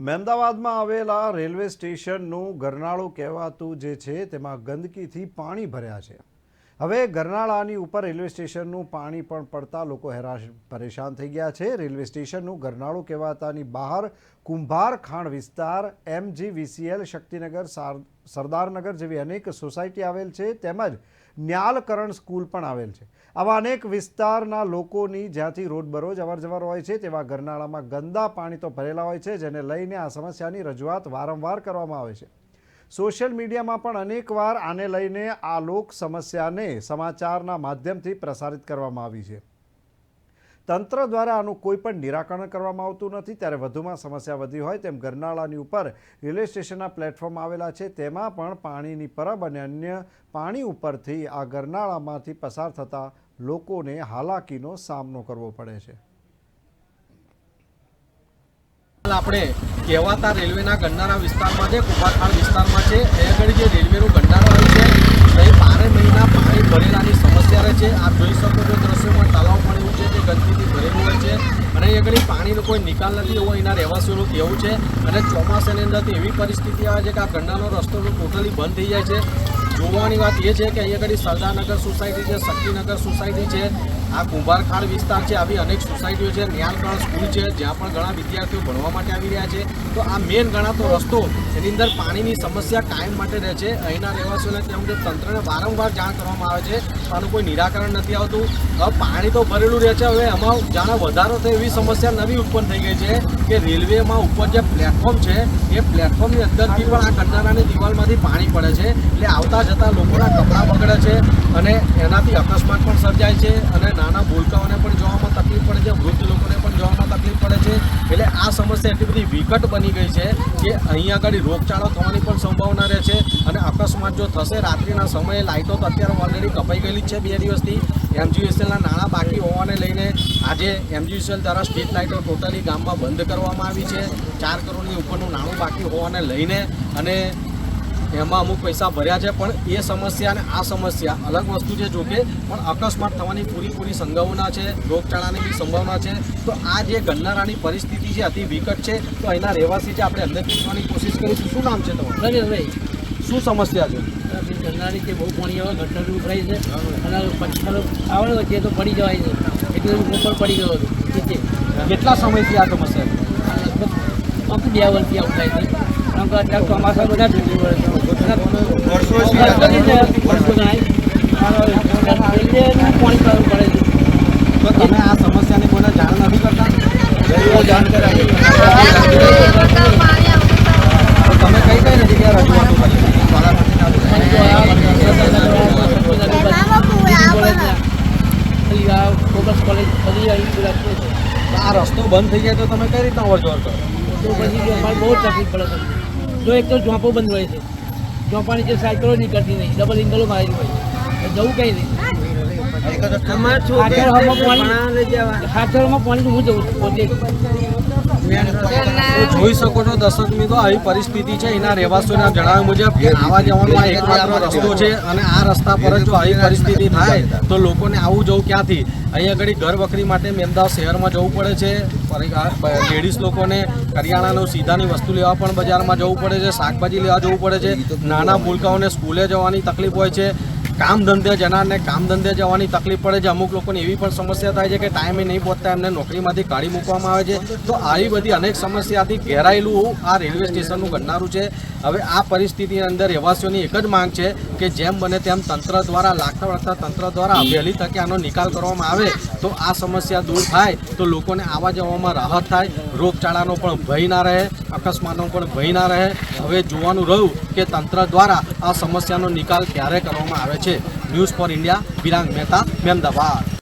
મહેમદાવાદમાં આવેલા રેલવે સ્ટેશનનું ગરનાળું કહેવાતું જે છે, તેમાં ગંદકીથી પાણી ભર્યા છે. હવે ગરનાળાની ઉપર રેલવે સ્ટેશનનું પાણી પણ પડતા લોકો હેરાન પરેશાન થઈ ગયા છે. રેલવે સ્ટેશનનું ગરનાળું કહેવાતાની બહાર કુંભાર ખાણ વિસ્તાર, એમજીવીસીએલ, શક્તિનગર, સાર- સરદારનગર જેવી અનેક સોસાયટી આવેલ છે. તેમજ ન્યાલકરણ સ્કૂલ પણ આવેલ છે. આવા અનેક વિસ્તારના લોકોની જ્યાંથી રોજબરોજ અવરજવર હોય છે, તેવા ગરનાળામાં ગંદા પાણી તો ભરેલા હોય છે, જેને લઈને આ સમસ્યાની રજૂઆત વારંવાર કરવામાં આવે છે. સોશિયલ મીડિયામાં પણ અનેકવાર આને લઈને આ લોક સમસ્યાને સમાચારના માધ્યમથી પ્રસારિત કરવામાં આવી છે. તંત્ર દ્વારા આનું કોઈ પણ નિરાકરણ કરવામાં આવતું નથી. ત્યારે વધુમાં સમસ્યા વધી હોય તેમ ગરનાળાની ઉપર રેલવે સ્ટેશનના પ્લેટફોર્મ આવેલા છે. તેમાં પણ પાણીની પરબ અને અન્ય પાણી ઉપરથી આ ગરનાળામાંથી પસાર થતા લોકોને હાલાકીનો સામનો કરવો પડે છે. આપણે કહેવાતા રેલવેના ગંડારા વિસ્તારમાં છે કુપાખાળ વિસ્તારમાં છે એ આગળ જે રેલવેનું ગંડારું આવ્યું છે અહીં બારે મહિના પાણી ભરેલાની સમસ્યા રહે છે આપ જોઈ શકો છો દ્રશ્યોમાં તલાવ પણ એવું છે કે ગંદકીથી ભરેલું હોય છે અને અહીં આગળ પાણીનો કોઈ નિકાલ નથી એવો અહીંના રહેવાસીઓનું કહેવું છે. અને ચોમાસાની અંદર એવી પરિસ્થિતિ આવે છે કે આ ગંડાનો રસ્તો ટોટલી બંધ થઈ જાય છે. જોવાની વાત એ છે કે અહીંયા આગળ સરદારનગર સોસાયટી છે, શક્તિનગર સોસાયટી છે. આ કુંભારખાડ વિસ્તાર છે, આવી અનેક સોસાયટીઓ છે ન્યાલકણ સ્કૂલ છે, જ્યાં પણ ઘણા વિદ્યાર્થીઓ ભણવા માટે આવી રહ્યા છે. તો આ મેન ગણાતો રસ્તો એની અંદર પાણીની સમસ્યા કાયમ માટે રહે છે. અહીંના રહેવાસીઓને તેમજ તંત્રને વારંવાર જાણ કરવામાં આવે છે. આનું કોઈ નિરાકરણ નથી આવતું. હવે પાણી તો ભરેલું રહે છે. હવે એમાં જાણે વધારો થાય એવી સમસ્યા નવી ઉત્પન્ન થઈ ગઈ છે કે રેલવેમાં ઉપર જે પ્લેટફોર્મ છે, એ પ્લેટફોર્મની અંદરથી પણ આ કંડારાની દિવાલમાંથી પાણી પડે છે. એટલે આવતા જતા લોકોના કપડાં બગડે છે અને એનાથી અકસ્માત પણ સર્જાય છે અને નાના ભૂલકાઓને પણ જોવામાં તકલીફ પડે છે, વૃદ્ધ લોકોને પણ જોવામાં તકલીફ પડે છે. એટલે આ સમસ્યા એટલી બધી વિકટ બની ગઈ છે કે અહીં આગળ રોગચાળો થવાની પણ સંભાવના રહે છે અને અકસ્માત જો થશે, રાત્રિના સમયે લાઇટો તો અત્યારે ઓલરેડી કપાઈ ગયેલી છે બે દિવસથી. એમજીયુએસએલના નાણાં બાકી હોવાને લઈને આજે એમજીયુએસએલ દ્વારા સ્ટ્રીટ લાઇટો ટોટલી ગામમાં બંધ કરવામાં આવી છે. ચાર કરોડની ઉપરનું નાણું બાકી હોવાને લઈને અને એમાં અમુક પૈસા ભર્યા છે પણ એ સમસ્યા અને આ સમસ્યા અલગ વસ્તુ છે જોકે પણ અકસ્માત થવાની પૂરીપૂરી સંભાવના છે રોગચાળાની બી સંભાવના છે. તો આ જે ગન્નારાની પરિસ્થિતિ છે અતિ વિકટ છે તો અહીંના રહેવાસી છે આપણે અંદર પૂછવાની કોશિશ કરીશું. શું નામ છે તમારું? શું સમસ્યા છે? ગન્નારી કે બહુ પાણી આવે ગટર ઉભરાય છે અને પથ્થર આવડે વચ્ચે તો પડી જવાય છે. એટલે હું પણ પડી ગયો હતો. કેટલા સમયથી આ સમસ્યા લગભગ બે વર્ષથી આવું થાય છે. ચોમાસા બધા તો તમે આ સમસ્યાની કોઈને જાણ નથી કરતા તમે કઈ કઈ જગ્યાએ રજૂઆતો આ રસ્તો બંધ થઈ જાય તો તમે કઈ રીતના અવર જવર કરો? તો પછી અમારે બહુ તકલીફ પડે જો એક તો ઝોંપો બંધ હોય છે. ઝોંપાની જે સાયકલો નીકળતી નહીં. ડબલ ઇંગલો મારેલી હોય જવું કઈ નહીં. હાથરમાં પાણી હું જવું છું પોતે જોઈ શકો છો દર્શક મિત્રો, આવી પરિસ્થિતિ છે. એના રહેવાસીઓના જણાવ્યા મુજબ આવા જવાનો આ એકમાત્ર રસ્તો છે અને આ રસ્તા પર જ આવી પરિસ્થિતિ થાય, તો લોકોને આવું જવું ક્યાંથી? અહીંયા આગળ ઘર વખરી માટે મેમદાવ શહેરમાં જવું પડે છે. લેડીઝ લોકોને કરિયાણાનું સીધાની વસ્તુ લેવા પણ બજારમાં જવું પડે છે. શાકભાજી લેવા જવું પડે છે. નાના ભૂલકાઓને સ્કૂલે જવાની તકલીફ હોય છે. કામ ધંધે જનારને કામ ધંધે જવાની તકલીફ પડે છે. અમુક લોકોને એવી પણ સમસ્યા થાય છે કે ટાઈમે નહીં પહોંચતા, એમને નોકરીમાંથી કાઢી મૂકવામાં આવે છે. તો આવી બધી અનેક સમસ્યાથી ઘેરાયેલું આ રેલવે સ્ટેશનનું ગણનારું છે. હવે આ પરિસ્થિતિની અંદર રહેવાસીઓની એક જ માંગ છે કે જેમ બને તેમ તંત્ર દ્વારા લાગતા વળગતા તંત્ર દ્વારા વહેલી તકે આનો નિકાલ કરવામાં આવે તો આ સમસ્યા દૂર થાય તો લોકોને આવવા જવામાં રાહત થાય. રોગચાળાનો પણ ભય ના રહે, અકસ્માતનો પણ ભય ના રહે. હવે જોવાનું રહ્યું કે તંત્ર દ્વારા આ સમસ્યાનો નિકાલ ક્યારે કરવામાં આવે છે. News for India Virang Mehta Mehmedabad